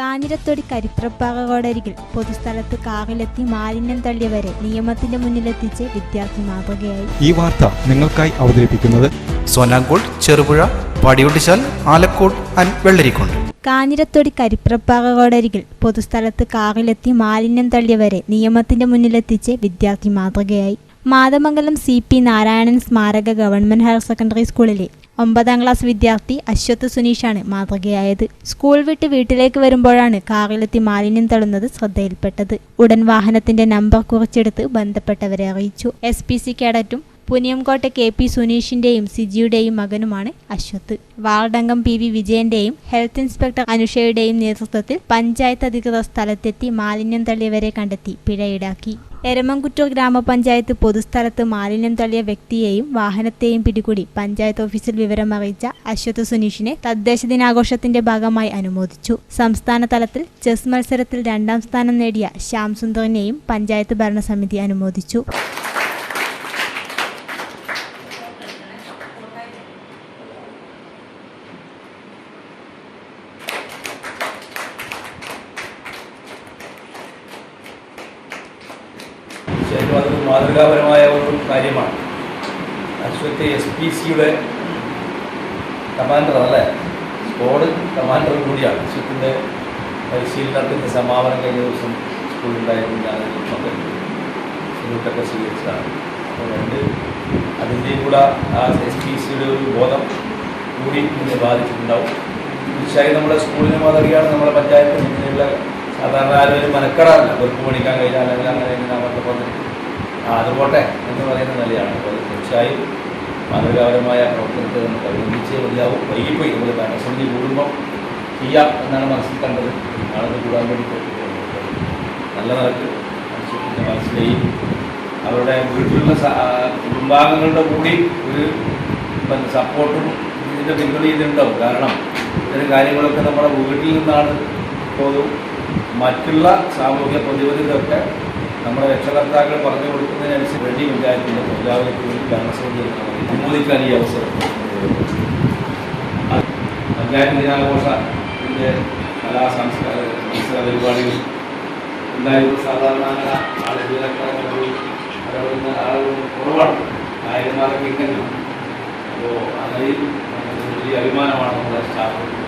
കാഞ്ഞിരത്തൊടി കരിപ്രപ്പാകോടരികിൽ പൊതുസ്ഥലത്ത് കാറിലെത്തി മാലിന്യം തള്ളിയവരെ നിയമത്തിന്റെ മുന്നിലെത്തിച്ച് വിദ്യാർത്ഥി മാതൃകയായി ഈ വാർത്ത നിങ്ങൾക്കായി അവതരിപ്പിക്കുന്നത് സോനാങ്കോട് ചെറുപുഴ പാടിയൊട്ടിച്ചാൽ ആലക്കോട് ആൻഡ് വെള്ളരിക്കുണ്ട് കാഞ്ഞിരത്തൊടി കരിപ്രപ്പാകോടരികിൽ പൊതുസ്ഥലത്ത് കാറിലെത്തി മാലിന്യം തള്ളിയവരെ നിയമത്തിന്റെ മുന്നിലെത്തിച്ച് വിദ്യാർത്ഥി മാതൃകയായി മാതമംഗലം സി പി നാരായണൻ സ്മാരക ഗവൺമെന്റ് ഹയർ സെക്കൻഡറി സ്കൂളിലെ ഒമ്പതാം ക്ലാസ് വിദ്യാർത്ഥി അശ്വത്ത് സുനീഷാണ് മാതൃകയായത്. സ്കൂൾ വിട്ട് വീട്ടിലേക്ക് വരുമ്പോഴാണ് കാറിലെത്തി മാലിന്യം തള്ളുന്നത് ശ്രദ്ധയിൽപ്പെട്ടത്. ഉടൻ വാഹനത്തിന്റെ നമ്പർ കുറിച്ചെടുത്ത് ബന്ധപ്പെട്ടവരെ അറിയിച്ചു. എസ് പി സി കേഡറ്റും പുനിയംകോട്ടെ കെ പി സുനീഷിന്റെയും സിജിയുടെയും മകനുമാണ് അശ്വത്ത്. വാർഡംഗം പി വി വിജയന്റെയും ഹെൽത്ത് ഇൻസ്പെക്ടർ അനുഷയുടെയും നേതൃത്വത്തിൽ പഞ്ചായത്ത് അധികൃതർ സ്ഥലത്തെത്തി മാലിന്യം തള്ളിയവരെ കണ്ടെത്തി പിഴ ഈടാക്കി. എരമംകുറ്റൂർ ഗ്രാമപഞ്ചായത്ത് പൊതുസ്ഥലത്ത് മാലിന്യം തള്ളിയ വ്യക്തിയെയും വാഹനത്തെയും പിടികൂടി പഞ്ചായത്ത് ഓഫീസിൽ വിവരം അറിയിച്ച അശ്വത് സുനീഷിനെ തദ്ദേശ ദിനാഘോഷത്തിന്റെ ഭാഗമായി അനുമോദിച്ചു. സംസ്ഥാന തലത്തിൽ ചെസ് മത്സരത്തിൽ രണ്ടാം സ്ഥാനം നേടിയ ശ്യാം സുന്ദറിനെയും പഞ്ചായത്ത് ഭരണസമിതി അനുമോദിച്ചു. ശരിക്കും അതൊരു മാതൃകാപരമായ ഒരു കാര്യമാണ്. അശ്വത്തെ എസ് പി സിയുടെ കമാൻഡർ അല്ലേ? സ്ക്വാഡ് കമാൻഡർ കൂടിയാണ്. അശ്വത്തിന്റെ പരിശീലനത്തിന്റെ സമാപനം കഴിഞ്ഞ ദിവസം സ്കൂളിലുണ്ടായിരുന്നു ഞാൻ മക്കൾ സുഹൃത്തൊക്കെ സ്വീകരിച്ചതാണ്. അപ്പോൾ രണ്ട് അതിന്റെയും കൂടെ ആ എസ് പി സിയുടെ ഒരു ബോധം കൂടി ഇതിനെ ബാധിച്ചിട്ടുണ്ടാവും. തീർച്ചയായും നമ്മുടെ സ്കൂളിന് മാതൃകയാണ് നമ്മുടെ പഞ്ചായത്ത് ഇങ്ങനെയുള്ള സാധാരണ ആരും ഒരു മനക്കടാറില്ല വെറുപ്പ് പഠിക്കാൻ കഴിഞ്ഞാൽ അല്ലെങ്കിൽ അങ്ങനെ വന്നിട്ട് ആ അത് പോട്ടെ എന്ന് പറയുന്ന നിലയാണ്. അപ്പോൾ തീർച്ചയായും മാതൃകാപരമായ പ്രവർത്തനത്തെ നമുക്ക് അഭിനന്ദിച്ചേ മതിയാവും. വൈകിപ്പോയി നമ്മൾ ഭരണസമിതി കൂടുമ്പോൾ ചെയ്യാം എന്നാണ് മനസ്സിൽ കണ്ടത്. ആളത് കൂടാൻ വേണ്ടി നല്ല നിലയ്ക്ക് മനസ്സിലെയും അവരുടെ വീട്ടിലുള്ള കുടുംബാംഗങ്ങളുടെ കൂടി ഒരു സപ്പോർട്ടും ഇതിന്റെ പിന്തുണ ഇതിനുണ്ടാവും കാരണം ഇത്തരം കാര്യങ്ങളൊക്കെ നമ്മുടെ വീട്ടിൽ നിന്നാണ് ഇപ്പോൾ മറ്റുള്ള സാമൂഹ്യ പ്രതിബദ്ധതയൊക്കെ നമ്മുടെ രക്ഷകർത്താക്കൾ പറഞ്ഞു കൊടുക്കുന്നതിനനുസരിച്ച് വേണ്ടി പഞ്ചായത്തിന്റെ എല്ലാവർക്കും വേണ്ടി ഭരണസമിതി അനുമോദിക്കാൻ ഈ അവസരം. പഞ്ചായത്ത് ദിനാഘോഷത്തിന്റെ കലാ സംസ്കാര മത്സര പരിപാടികൾ ഉണ്ടായിരുന്ന സാധാരണ ആളുകളും ആളുകളും കുറവാണ്. നായകന്മാരൊക്കെ ഇങ്ങനെ അപ്പോൾ അതിൽ വലിയ അഭിമാനമാണ് നമ്മുടെ staff.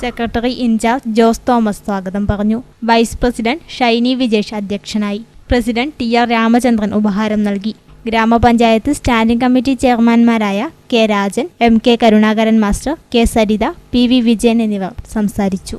Secretary in charge Jose Thomas സ്വാഗതം പറഞ്ഞു. വൈസ് പ്രസിഡന്റ് ഷൈനി വിജേഷ് അധ്യക്ഷനായി. പ്രസിഡന്റ് ടി ആർ രാമചന്ദ്രൻ ഉപഹാരം നൽകി. ഗ്രാമപഞ്ചായത്ത് standing committee ചെയർമാൻമാരായ K Rajan M K Karunakaran master K Saritha P V Vijayan എന്നിവർ സംസാരിച്ചു.